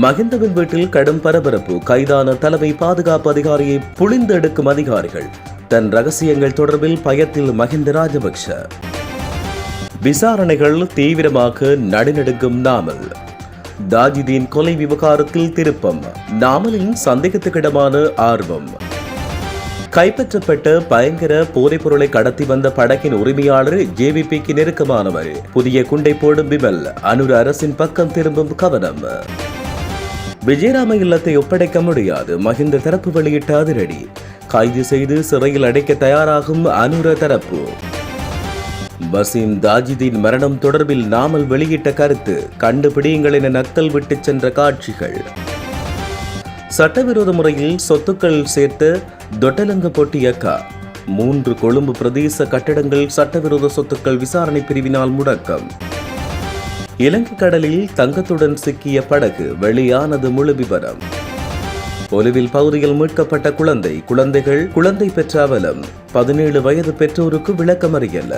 மகிந்தவின் வீட்டில் கடும் பரபரப்பு. கைதான தலைமை பாதுகாப்பு அதிகாரியை புளிந்தெடுக்கும் அதிகாரிகள். தன் ரகசியங்கள் தொடர்பில் பயத்தில் மகிந்த ராஜபக்ஷ. விசாரணைகள் தீவிரமாக நடுநடுங்கும் நாமல். தாஜிதீன் கொலை விவகாரத்தில் திருப்பம். நாமலின் சந்தேகத்துக்கிடமான ஆர்வம். கைப்பற்றப்பட்ட பயங்கர போதைப் பொருளை கடத்தி வந்த படகின் உரிமையாளர் ஜேவிபிக்கு நெருக்கமானவர். புதிய குண்டை போடும் விமல். அனுர் அரசின் பக்கம் திரும்பும் கவனம். விஜயராம இல்லத்தை ஒப்படைக்க முடியாது. மஹிந்த தரப்பு வெளியிட்ட அதிரடி. கைது செய்து சிறையில் அடைக்க தயாராகும் அனுர தரப்பு. வசீம் தாஜிதின் மரணம் தொடர்பில் நாமல் வெளியிட்ட கருத்து கண்டுபிடியுங்கள் என நக்கல் விட்டு சென்ற காட்சிகள். சட்டவிரோத முறையில் சொத்துக்கள் சேர்த்த தொட்டலங்க பொட்டியக்கா மூன்று கொழும்பு பிரதேச கட்டடங்கள் சட்டவிரோத சொத்துக்கள் விசாரணை பிரிவினால் முடக்கம். இலங்கை கடலில் தங்கத்துடன் சிக்கிய படகு வெளியானது முழு விவரம் ஒலிவில் பகுதியில் மீட்கப்பட்ட குழந்தை குழந்தைகள் குழந்தை பெற்ற அவலம் பதினேழு வயது பெற்றோருக்கு விளக்கமறியல்ல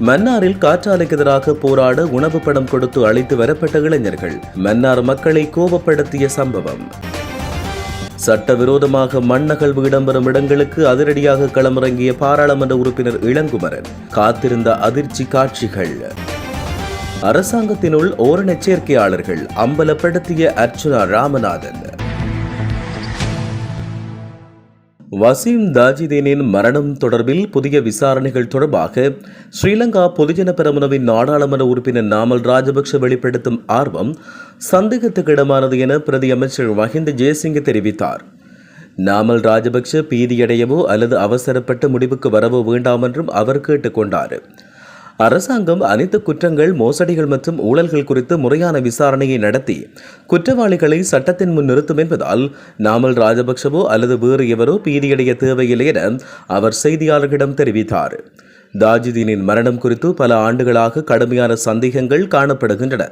மன்னாரில் காற்றாலைக்கு எதிராக போராட உணவு படம் கொடுத்து அழைத்து வரப்பட்ட இளைஞர்கள் மன்னார் மக்களை கோபப்படுத்திய சம்பவம். சட்டவிரோதமாக மண்ணகழ்வு இடம்பெறும் இடங்களுக்கு அதிரடியாக களமிறங்கிய பாராளுமன்ற உறுப்பினர் இளங்குமரன் காத்திருந்த அதிர்ச்சி காட்சிகள். அரசாங்கத்தினுள் ஓரணச்சேர்க்கையாளர்கள் அம்பலப்படுத்திய அர்ச்சுனா ராமநாதன். வசீம் தாஜிதீனின் மரணம் தொடர்பில் புதிய விசாரணைகள் தொடர்பாக ஸ்ரீலங்கா பொதுஜன பெரமுனவின் நாடாளுமன்ற உறுப்பினர் நாமல் ராஜபக்ஷ வெளிப்படுத்தும் ஆர்வம் சந்தேகத்துக்கிடமானது என பிரதி அமைச்சர் மஹிந்த ஜெயசிங்க தெரிவித்தார். நாமல் ராஜபக்ஷ பீதியடையவோ அல்லது அவசரப்பட்ட முடிவுக்கு வரவோ வேண்டாம் என்றும் அவர் கேட்டுக்கொண்டார். அரசாங்கம் அனைத்து குற்றங்கள் மோசடிகள் மற்றும் ஊழல்கள் குறித்து முறையான விசாரணையை நடத்தி குற்றவாளிகளை சட்டத்தின் முன் நிறுத்தும் என்பதால் நாமல் ராஜபக்சவோ அல்லது வேறு எவரோ பீதியடைய தேவையில்லை என அவர் செய்தியாளர்களிடம் தெரிவித்தார். தாஜிதீனின் மரணம் குறித்து பல ஆண்டுகளாக கடுமையான சந்தேகங்கள் காணப்படுகின்றன.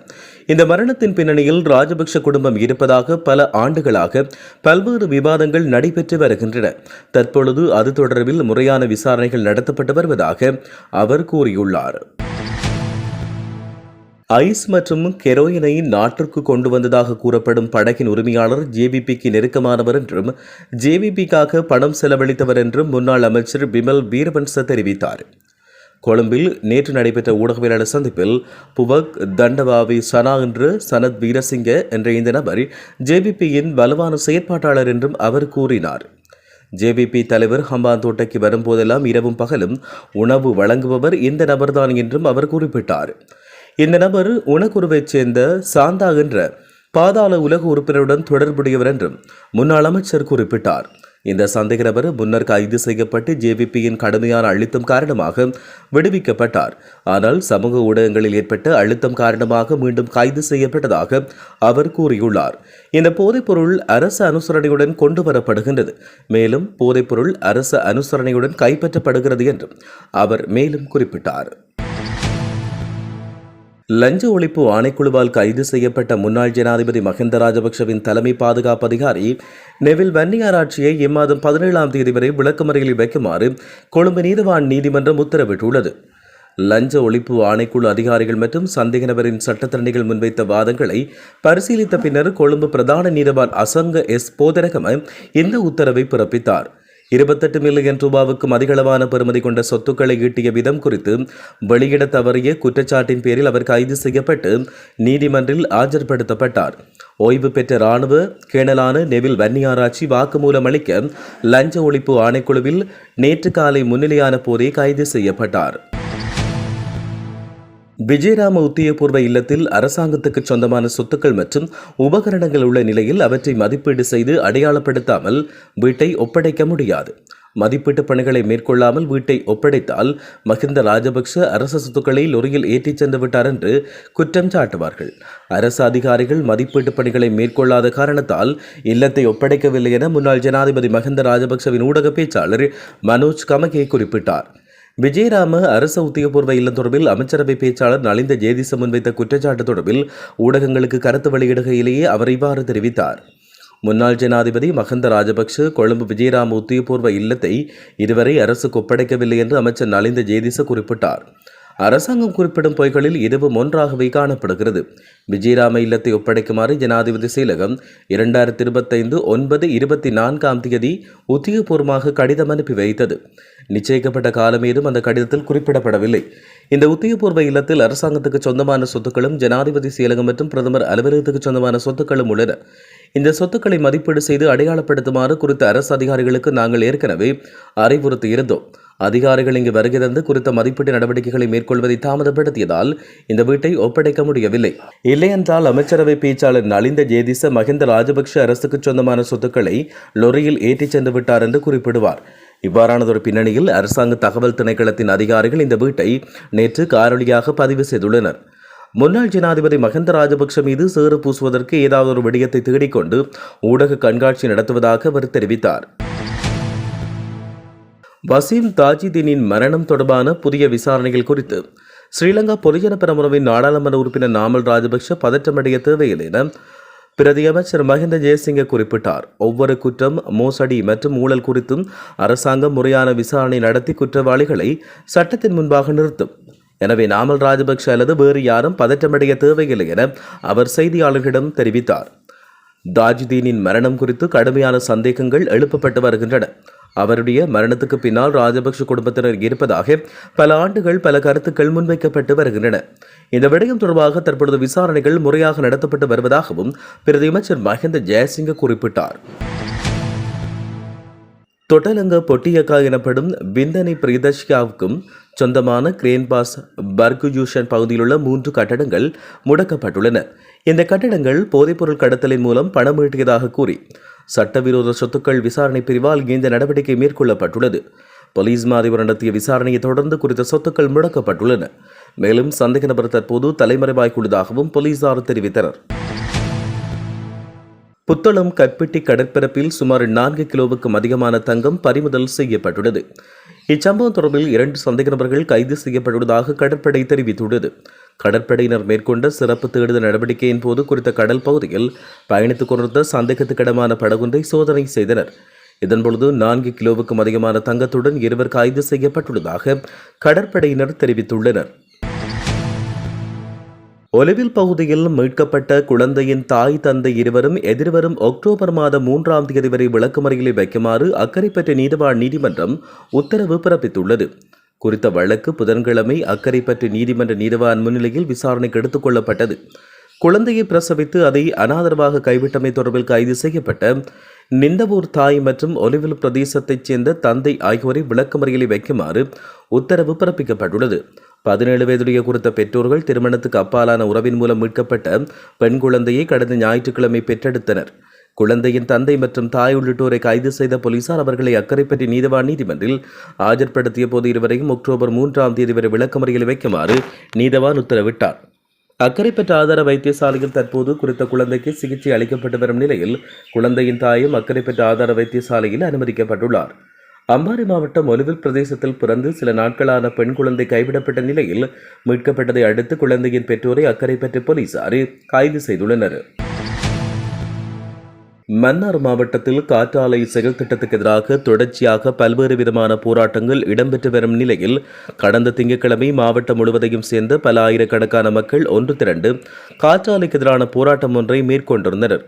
இந்த மரணத்தின் பின்னணியில் ராஜபக்ஷ குடும்பம் இருப்பதாக பல ஆண்டுகளாக பல்வேறு விவாதங்கள் நடைபெற்று வருகின்றன. தற்பொழுது அது தொடர்பில் முறையான விசாரணைகள் நடத்தப்பட்டு வருவதாக அவர் கூறியுள்ளார். ஐஸ் மற்றும் கெரோயினை நாட்டிற்கு கொண்டு வந்ததாக கூறப்படும் படகின் உரிமையாளர் ஜேபிபிக்கு நெருக்கமானவர் என்றும் ஜேபிபிக்காக பணம் செலவழித்தவர் என்றும் முன்னாள் அமைச்சர் பிமல் வீரவன்ச தெரிவித்தார். கொழும்பில் நேற்று நடைபெற்ற ஊடகவியலாளர் சந்திப்பில் புவக் தண்டபாவி சனா என்று சனத் வீரசிங்க என்ற இந்த நபர் ஜேபிபியின் வலுவான செயற்பாட்டாளர் என்றும் அவர் கூறினார். ஜேபிபி தலைவர் ஹம்பாந்தோட்டைக்கு வரும்போதெல்லாம் இரவும் பகலும் உணவு வழங்குபவர் இந்த நபர்தான் என்றும் அவர் குறிப்பிட்டார். இந்த நபர் உணக்குருவைச் சேர்ந்த சாந்தா என்ற பாதாள உலக உறுப்பினருடன் தொடர்புடையவர் என்றும் முன்னாள் அமைச்சர் குறிப்பிட்டார். இந்த சந்தேக நபர் முன்னர் கைது செய்யப்பட்டு ஜேவிபியின் கடுமையான அழுத்தம் காரணமாக விடுவிக்கப்பட்டார். ஆனால் சமூக ஊடகங்களில் ஏற்பட்ட அழுத்தம் காரணமாக மீண்டும் கைது செய்யப்பட்டதாக அவர் கூறியுள்ளார். இந்த போதைப்பொருள் அரசு அனுசரணையுடன் கொண்டு வரப்படுகின்றது மேலும் போதைப்பொருள் அரசு அனுசரணையுடன் கைப்பற்றப்படுகிறது என்றும் அவர் மேலும் குறிப்பிட்டார். லஞ்ச ஒழிப்பு ஆணைக்குழுவால் கைது செய்யப்பட்ட முன்னாள் ஜனாதிபதி மஹிந்த ராஜபக்ஷவின் தலைமை பாதுகாப்பு அதிகாரி நெவில் வன்னியாராட்சியை இம்மாதம் பதினேழாம் தேதி வரை விளக்கமறையில் வைக்குமாறு கொழும்பு நீதிவான் நீதிமன்றம் உத்தரவிட்டுள்ளது. லஞ்ச ஒழிப்பு ஆணைக்குழு அதிகாரிகள் மற்றும் சந்தேக நபரின் சட்டத்தரணிகள் முன்வைத்த வாதங்களை பரிசீலித்த பின்னர் கொழும்பு பிரதான நீதிவான் அசங்க எஸ். போதரகம இந்த உத்தரவை பிறப்பித்தார். இருபத்தெட்டு மில்லியன் ரூபாவுக்கும் அதிகளவான பெறுமதி கொண்ட சொத்துக்களை ஈட்டிய விதம் குறித்து வெளியிட தவறிய குற்றச்சாட்டின் பேரில் அவர் கைது செய்யப்பட்டு நீதிமன்றில் ஆஜர்படுத்தப்பட்டார். ஓய்வு பெற்ற ராணுவ கேணலான நெவில் வன்னியாராய்ச்சி வாக்குமூலம் அளிக்க லஞ்ச ஒழிப்பு ஆணைக்குழுவில் நேற்று காலை முன்னிலையான போதே கைது செய்யப்பட்டார். விஜயராம உத்தியபூர்வ இல்லத்தில் அரசாங்கத்துக்கு சொந்தமான சொத்துக்கள் மற்றும் உபகரணங்கள் உள்ள நிலையில் அவற்றை மதிப்பீடு செய்து அடையாளப்படுத்தாமல் வீட்டை ஒப்படைக்க முடியாது. மதிப்பீட்டு பணிகளை மேற்கொள்ளாமல் வீட்டை ஒப்படைத்தால் மஹிந்த ராஜபக்ஷ அரச சொத்துக்களை லொரியில் ஏற்றிச் சென்று விட்டார் என்று குற்றம் சாட்டுவார்கள். அரசு அதிகாரிகள் மதிப்பீட்டு பணிகளை மேற்கொள்ளாத காரணத்தால் இல்லத்தை ஒப்படைக்கவில்லை என முன்னாள் ஜனாதிபதி மஹிந்த ராஜபக்சவின் ஊடக பேச்சாளர் மனோஜ் கமகே குறிப்பிட்டார். விஜயராம அரசு உத்தியோகபூர்வ இல்லம் தொடர்பில் அமைச்சரவை பேச்சாளர் நலிந்த ஜேதிச முன்வைத்த குற்றச்சாட்டு தொடர்பில் ஊடகங்களுக்கு கருத்து வெளியிடுகையிலேயே அவர் இவ்வாறு தெரிவித்தார். முன்னாள் ஜனாதிபதி மஹந்த ராஜபக்ஷ கொழும்பு விஜயராம உத்தியோகபூர்வ இல்லத்தை இதுவரை அரசுக்கு ஒப்படைக்கவில்லை என்று அமைச்சர் நலிந்த ஜேதிச குறிப்பிட்டார். அரசாங்கம் குறிப்பிடும் பொய்களில் இதுவும் ஒன்றாகவே காணப்படுகிறது. விஜயராம இல்லத்தை ஒப்படைக்குமாறு ஜனாதிபதி செயலகம் இரண்டாயிரத்தி இருபத்தைந்து ஒன்பது இருபத்தி நான்காம் தேதி உத்தியபூர்வமாக கடிதம் அனுப்பி வைத்தது. நிச்சயிக்கப்பட்ட காலம் ஏதும் அந்த கடிதத்தில் குறிப்பிடப்படவில்லை. இந்த உத்தியபூர்வ இல்லத்தில் அரசாங்கத்துக்கு சொந்தமான சொத்துக்களும் ஜனாதிபதி செயலகம் மற்றும் பிரதமர் அலுவலகத்துக்கு சொந்தமான சொத்துக்களும் உள்ளன. இந்த சொத்துக்களை மதிப்பீடு செய்து அடையாளப்படுத்துமாறு குறித்த அரசு அதிகாரிகளுக்கு நாங்கள் ஏற்கனவே அறிவுறுத்தி இருந்தோம் அதிகாரிகள் இங்கு வருகை தந்து குறித்த மதிப்பீட்டு நடவடிக்கைகளை மேற்கொள்வதை தாமதப்படுத்தியதால் இந்த வீட்டை ஒப்படைக்க முடியவில்லை. இல்லையென்றால் அமைச்சரவை பேச்சாளர் நலிந்த ஜேதிச மஹிந்த ராஜபக்ஷ அரசுக்கு சொந்தமான சொத்துக்களை லொரியில் ஏற்றிச் சென்று விட்டார் என்று குறிப்பிடுவார். இவ்வாறானதொரு பின்னணியில் அரசாங்க தகவல் திணைக்களத்தின் அதிகாரிகள் இந்த வீட்டை நேற்று காரொலியாக பதிவு செய்துள்ளனர். முன்னாள் ஜனாதிபதி மஹிந்த ராஜபக்ஷ மீது சேறு பூசுவதற்கு ஏதாவது ஒரு விடயத்தை தேடிக்கொண்டு ஊடக கண்காட்சி நடத்துவதாக அவர் தெரிவித்தார். வசீம் தாஜிதீனின் மரணம் தொடர்பான புதிய விசாரணைகள் குறித்து ஸ்ரீலங்கா பொதுஜன பெரமுறவின் நாடாளுமன்ற உறுப்பினர் நாமல் ராஜபக்ஷ பதற்றமடைய தேவையில்லை என பிரதியமைச்சர் மஹிந்த ஜெயசிங்க குறிப்பிட்டார். ஒவ்வொரு குற்றம் மோசடி மற்றும் ஊழல் குறித்தும் அரசாங்கம் முறையான விசாரணை நடத்தி குற்றவாளிகளை சட்டத்தின் முன்பாக நிறுத்தும். எனவே நாமல் ராஜபக்ஷ அல்லது வேறு யாரும் பதற்றமடைய தேவையில்லை என அவர் செய்தியாளர்களிடம் தெரிவித்தார். தாஜிதீனின் மரணம் குறித்து கடுமையான சந்தேகங்கள் எழுப்பப்பட்டு வருகின்றன. அவருடைய மரணத்துக்கு பின்னால் ராஜபக்ஷ குடும்பத்தினர் இருப்பதாக பல ஆண்டுகள் பல கருத்துக்கள் முன்வைக்கப்பட்டு வருகின்றன. இந்த விடயம் தொடர்பாக தற்பொழுது விசாரணைகள் முறையாக நடத்தப்பட்டு வருவதாகவும் பிரதியமைச்சர் மஹிந்த ஜெயசிங்க குறிப்பிட்டார். தொட்டலங்க பொட்டியக்கா எனப்படும் பிந்தனை பிரியதர்ஷியாவுக்கும் சொந்தமான கிரேன்பாஸ் பர்குஜூஷன் பகுதியிலுள்ள மூன்று கட்டடங்கள் முடக்கப்பட்டுள்ளன. இந்த கட்டடங்கள் போதைப்பொருள் கடத்தலின் மூலம் பணம் ஈட்டியதாக கூறி சட்டவிரோத சொத்துக்கள் விசாரணை பிரிவால் இந்த நடவடிக்கை மேற்கொள்ளப்பட்டுள்ளது. போலீஸ் மாதிபர் நடத்திய விசாரணையை தொடர்ந்து குறித்த சொத்துக்கள் முடக்கப்பட்டுள்ளன. மேலும் சந்தேக நபர் தற்போது தலைமறைவாய்க்குள்ளதாகவும் போலீசார் தெரிவித்தனர். புத்தளம் கற்பிட்டி கடற்பரப்பில் சுமார் நான்கு கிலோவுக்கும் அதிகமான தங்கம் பறிமுதல் செய்யப்பட்டுள்ளது. இச்சம்பவம் தொடர்பில் இரண்டு சந்தேக நபர்கள் கைது செய்யப்பட்டுள்ளதாக கடற்படை தெரிவித்துள்ளது. கடற்படையினர் மேற்கொண்ட சிறப்பு தேடுதல் நடவடிக்கையின் போது குறித்த கடல் பகுதியில் பயணித்துக் கொண்டிருந்த சந்தேகத்துக்கிடமான படகொன்றை சோதனை செய்தனர். இதன்பொழுது நான்கு கிலோவுக்கும் அதிகமான தங்கத்துடன் இருவர் கைது செய்யப்பட்டுள்ளதாக கடற்படையினர் தெரிவித்துள்ளனர். ஒலிவில் பகுதியில் மீட்கப்பட்ட குழந்தையின் தாய் தந்தை இருவரும் எதிர்வரும் அக்டோபர் மாதம் மூன்றாம் தேதி வரை விளக்குமறையில் வைக்குமாறு அக்கரைப்பற்ற நீதிவான் நீதிமன்றம் உத்தரவு பிறப்பித்துள்ளது. குறித்த வழக்கு புதன்கிழமை அக்கரைப்பற்று நீதிமன்ற நீதிவான் முன்னிலையில் விசாரணைக்கு எடுத்துக் கொள்ளப்பட்டது. குழந்தையை பிரசவித்து அதை அனாதரவாக கைவிட்டமை தொடர்பில் கைது செய்யப்பட்ட நிந்தவூர் தாய் மற்றும் ஒலிவில் பிரதேசத்தைச் சேர்ந்த தந்தை ஆகியோரை விளக்கமறியலை வைக்குமாறு உத்தரவு பிறப்பிக்கப்பட்டுள்ளது. பதினேழு வயதுடைய குறித்த பெற்றோர்கள் திருமணத்துக்கு அப்பாலான உறவின் மூலம் மீட்கப்பட்ட பெண் குழந்தையை கடந்த ஞாயிற்றுக்கிழமை பெற்றெடுத்தனர். குழந்தையின் தந்தை மற்றும் தாய் உள்ளிட்டோரை கைது செய்த போலீசார் அவர்களை அக்கரைப்பற்றி நீதிவான் நீதிமன்றில் ஆஜர்படுத்திய போது இருவரையும் அக்டோபர் மூன்றாம் தேதி வரை விளக்கமறியில் வைக்குமாறு நீதவான் உத்தரவிட்டார். அக்கரைப்பற்ற ஆதார வைத்தியசாலையில் தற்போது குறித்த குழந்தைக்கு சிகிச்சை அளிக்கப்பட்டு வரும் நிலையில் குழந்தையின் தாயும் அக்கரைப்பற்ற ஆதார வைத்தியசாலையில் அனுமதிக்கப்பட்டுள்ளார். அம்பாறை மாவட்டம் ஒலுவில் பிரதேசத்தில் பிறந்து சில நாட்களான பெண் குழந்தை கைவிடப்பட்ட நிலையில் மீட்கப்பட்டதை அடுத்து குழந்தையின் பெற்றோரை அக்கரைப்பற்ற போலீசார் கைது செய்துள்ளனர். மன்னார் மாவட்டத்தில் காற்றாலை செயல் திட்டத்துக்கு எதிராக தொடர்ச்சியாக பல்வேறு விதமான போராட்டங்கள் இடம்பெற்று வரும் நிலையில் கடந்த திங்கட்கிழமை மாவட்டம் முழுவதையும் சேர்ந்த பல ஆயிரக்கணக்கான மக்கள் ஒன்று திரண்டு காற்றாலைக்கு எதிரான போராட்டம் ஒன்றை மேற்கொண்டிருந்தனர்.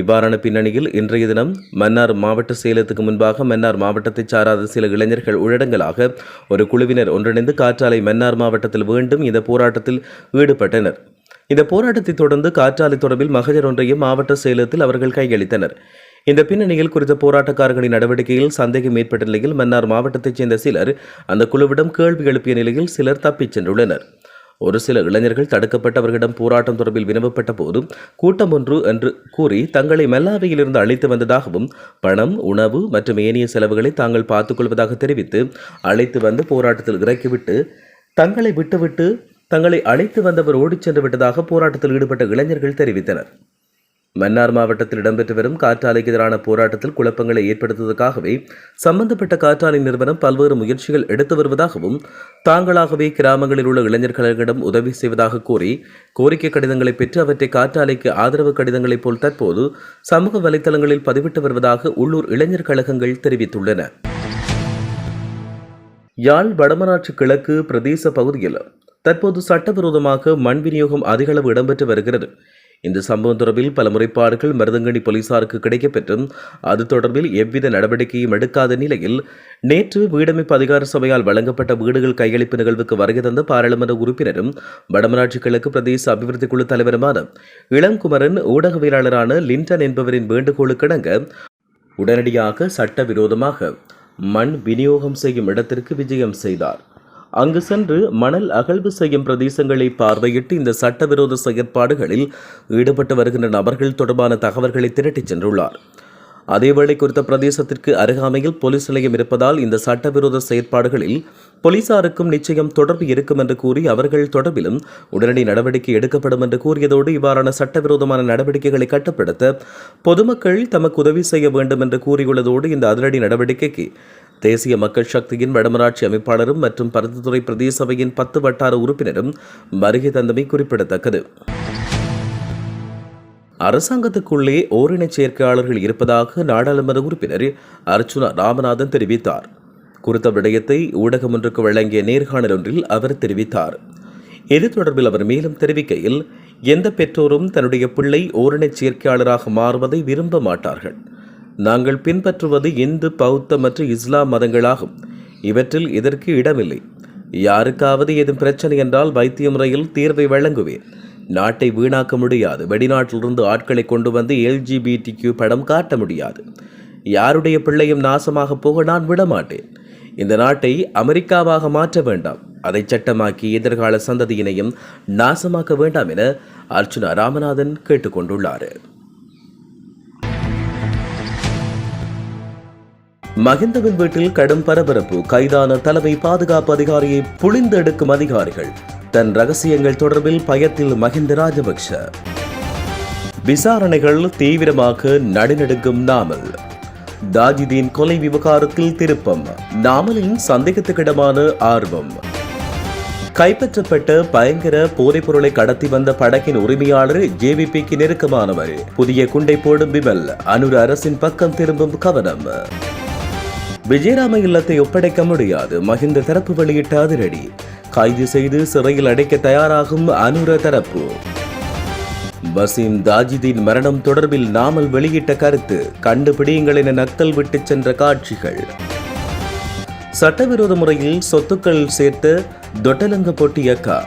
இவ்வாறான பின்னணியில் இன்றைய தினம் மன்னார் மாவட்ட சேலத்துக்கு முன்பாக மன்னார் மாவட்டத்தைச் சாராத சில இளைஞர்கள் உள்ளடங்கலாக ஒரு குழுவினர் ஒன்றிணைந்து காற்றாலை மன்னார் மாவட்டத்தில் வேண்டும் இந்த போராட்டத்தில் ஈடுபட்டனர். இந்த போராட்டத்தை தொடர்ந்து காற்றாலை தொடர்பில் மகஜர் ஒன்றையும் மாவட்ட செயலத்தில் அவர்கள் கையளித்தனர். இந்த பின்னணியில் குறித்த போராட்டக்காரர்களின் நடவடிக்கையில் சந்தேகம் ஏற்பட்ட நிலையில் மன்னார் மாவட்டத்தைச் சேர்ந்த சிலர் அந்த குழுவிடம் கேள்வி எழுப்பிய நிலையில் சிலர் தப்பிச் சென்றுள்ளனர். ஒரு சில இளைஞர்கள் தடுக்கப்பட்டவர்களிடம் போராட்டம் தொடர்பில் வினவப்பட்ட போதும் கூட்டம் ஒன்று என்று கூறி தங்களை மெல்லாவையிலிருந்து அழைத்து வந்ததாகவும் பணம் உணவு மற்றும் ஏனைய செலவுகளை தாங்கள் பார்த்துக் கொள்வதாக தெரிவித்து அழைத்து வந்து போராட்டத்தில் இறக்கிவிட்டு தங்களை விட்டுவிட்டு தங்களை அழைத்து வந்தவர் ஓடிச் சென்று விட்டதாக போராட்டத்தில் ஈடுபட்ட இளைஞர்கள் தெரிவித்தனர். மன்னார் மாவட்டத்தில் இடம்பெற்று வரும் காற்றாலைக்கு எதிரான போராட்டத்தில் குழப்பங்களை ஏற்படுத்துவதற்காகவே சம்பந்தப்பட்ட காற்றாலை நிறுவனம் பல்வேறு முயற்சிகள் எடுத்து வருவதாகவும் தாங்களாகவே கிராமங்களில் உள்ள இளைஞர்களிடம் உதவி செய்வதாக கூறி கோரிக்கை கடிதங்களை பெற்று அவற்றை காற்றாலைக்கு ஆதரவு கடிதங்களைப் போல் தற்போது சமூக வலைதளங்களில் பதிவிட்டு வருவதாக உள்ளூர் இளைஞர் கழகங்கள் தெரிவித்துள்ளன. யாழ் வடமராட்சி கிழக்கு பிரதேச பகுதியில் தற்போது சட்டவிரோதமாக மண் விநியோகம் அதிகளவு இடம்பெற்று வருகிறது. இந்த சம்பவம் தொடர்பில் பல முறைப்பாடுகள் மருதங்கணி போலீசாருக்கு கிடைக்கப்பெற்றும் அது தொடர்பில் எவ்வித நடவடிக்கையும் எடுக்காத நிலையில் நேற்று வீடமைப்பு அதிகார சபையால் வழங்கப்பட்ட வீடுகள் கையளிப்பு நிகழ்வுக்கு வருகை தந்த பாராளுமன்ற உறுப்பினரும் வடமராட்சி கிழக்கு பிரதேச அபிவிருத்தி குழு தலைவருமான இளங்குமரன் ஊடகவியலாளரான லிண்டன் என்பவரின் வேண்டுகோளுக்கிணங்க உடனடியாக சட்டவிரோதமாக மண் விநியோகம் செய்யும் இடத்திற்கு விஜயம் செய்தார். அங்கு சென்று மணல் அகழ்வு செய்யும் பிரதேசங்களை பார்வையிட்டு இந்த சட்டவிரோத செயற்பாடுகளில் ஈடுபட்டு வருகின்ற நபர்கள் தொடர்பான தகவல்களை திரட்டிச் சென்றுள்ளார். அதேவேளை குறித்த பிரதேசத்திற்கு அருகாமையில் போலீஸ் நிலையம் இருப்பதால் இந்த சட்டவிரோத செயற்பாடுகளில் போலீசாருக்கும் நிச்சயம் தொடர்பு இருக்கும் என்று கூறி அவர்கள் தொடர்பிலும் உடனடி நடவடிக்கை எடுக்கப்படும் என்று கூறியதோடு இவ்வாறான சட்டவிரோதமான நடவடிக்கைகளை கட்டுப்படுத்த பொதுமக்கள் தமக்கு உதவி செய்ய வேண்டும் என்று கூறியுள்ளதோடு இந்த அதிரடி நடவடிக்கைக்கு தேசிய மக்கள் சக்தியின் வடமராட்சி அமைப்பாளரும் மற்றும் பருத்தித்துறை பிரதேச சபையின் பத்து வட்டார உறுப்பினரும் வருகை தந்தமை குறிப்பிடத்தக்கது. அரசாங்கத்துக்குள்ளே ஓரினச் சேர்க்கையாளர்கள் இருப்பதாக நாடாளுமன்ற உறுப்பினர் அர்ச்சுனா ராமநாதன் தெரிவித்தார். குறித்த விடயத்தை ஊடகம் ஒன்றுக்கு வழங்கிய நேர்காணல் ஒன்றில் அவர் தெரிவித்தார். இது தொடர்பில் அவர் மேலும் தெரிவிக்கையில் எந்த பெற்றோரும் தன்னுடைய பிள்ளை ஓரினச் சேர்க்கையாளராக மாறுவதை விரும்ப மாட்டார்கள். நாங்கள் பின்பற்றுவது இந்து பௌத்த மற்றும் இஸ்லாம் மதங்களாகும். இவற்றில் இதற்கு இடமில்லை. யாருக்காவது ஏதும் பிரச்சனை என்றால் வைத்திய முறையில் தீர்வை வழங்குவேன். நாட்டை வீணாக்க முடியாது. வெளிநாட்டிலிருந்து ஆட்களை கொண்டு வந்து எல்ஜிபிடிக்யூ படம் காட்ட முடியாது. யாருடைய பிள்ளையும் நாசமாக போக நான் விடமாட்டேன். இந்த நாட்டை அமெரிக்காவாக மாற்ற வேண்டாம். அதை சட்டமாக்கி எதிர்கால சந்ததியினையும் நாசமாக்க வேண்டாம் என அர்ச்சுனா ராமநாதன் கேட்டுக்கொண்டுள்ளார். மகிந்தவின் வீட்டில் கடும் பரபரப்பு. கைதான தலைமை பாதுகாப்பு அதிகாரியை புளிந்தெடுக்கும் அதிகாரிகள். தன் ரகசியங்கள் தொடர்பில் பயத்தில் மகிந்த ராஜபக்ஷ. விசாரணைகள் தீவிரமாக நடுநடுங்கும் நாமல். தாஜிதீன் கொலை விவகாரத்தில் திருப்பம். நாமலின் சந்தேகத்துக்கிடமான ஆர்வம். கைப்பற்றப்பட்ட பயங்கர போதைப் பொருளை கடத்தி வந்த படகின் உரிமையாளர் ஜேவிபிக்கு நெருக்கமானவர். புதிய குண்டை போடும் பிமல் அனுர அரசின் பக்கம் திரும்பும் கவனம். விஜயராம இல்லத்தை ஒப்படைக்க முடியாது. மஹிந்த தரப்பு வெளியிட்ட அதிரடி. கைது செய்து சிறையில் அடைக்க தயாராகும் அனுர தரப்பு. வசீம் தாஜிதின் மரணம் தொடர்பில் நாமல் வெளியிட்ட கருத்து கண்டுபிடியுங்கள் என நக்கல் விட்டு சென்ற காட்சிகள். சட்டவிரோத முறையில் சொத்துக்கள் சேர்த்த தொட்டலங்க பொட்டியக்கா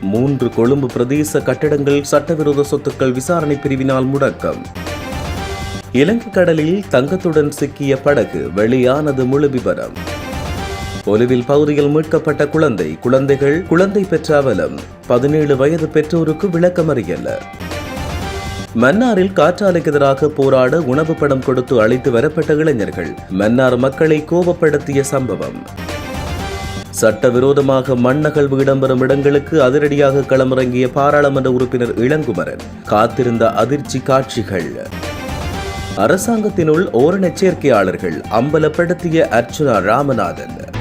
மூன்று கொழும்பு பிரதேச கட்டடங்கள் சட்டவிரோத சொத்துக்கள் விசாரணை பிரிவினால் முடக்கம். இலங்கை கடலில் தங்கத்துடன் சிக்கிய படகு வெளியானது முழு விவரம் ஒலிவில் பகுதியில் மீட்கப்பட்ட குழந்தை குழந்தைகள் குழந்தை பெற்ற அவலம் பதினேழு வயது பெற்றோருக்கு விளக்கமறியல்ல மன்னாரில் காற்றாலைக்கு எதிராக போராட உணவு படம் கொடுத்து அழைத்து வரப்பட்ட இளைஞர்கள் மன்னார் மக்களை கோபப்படுத்திய சம்பவம். சட்டவிரோதமாக மண்ணகழ்வு இடம்பெறும் இடங்களுக்கு அதிரடியாக களமிறங்கிய பாராளுமன்ற உறுப்பினர் இளங்குமரன் காத்திருந்த அதிர்ச்சி காட்சிகள். அரசாங்கத்தினுள் ஓரண சேர்க்கையாளர்கள் அம்பலப்படுத்திய அர்ச்சுனா ராமநாதன்.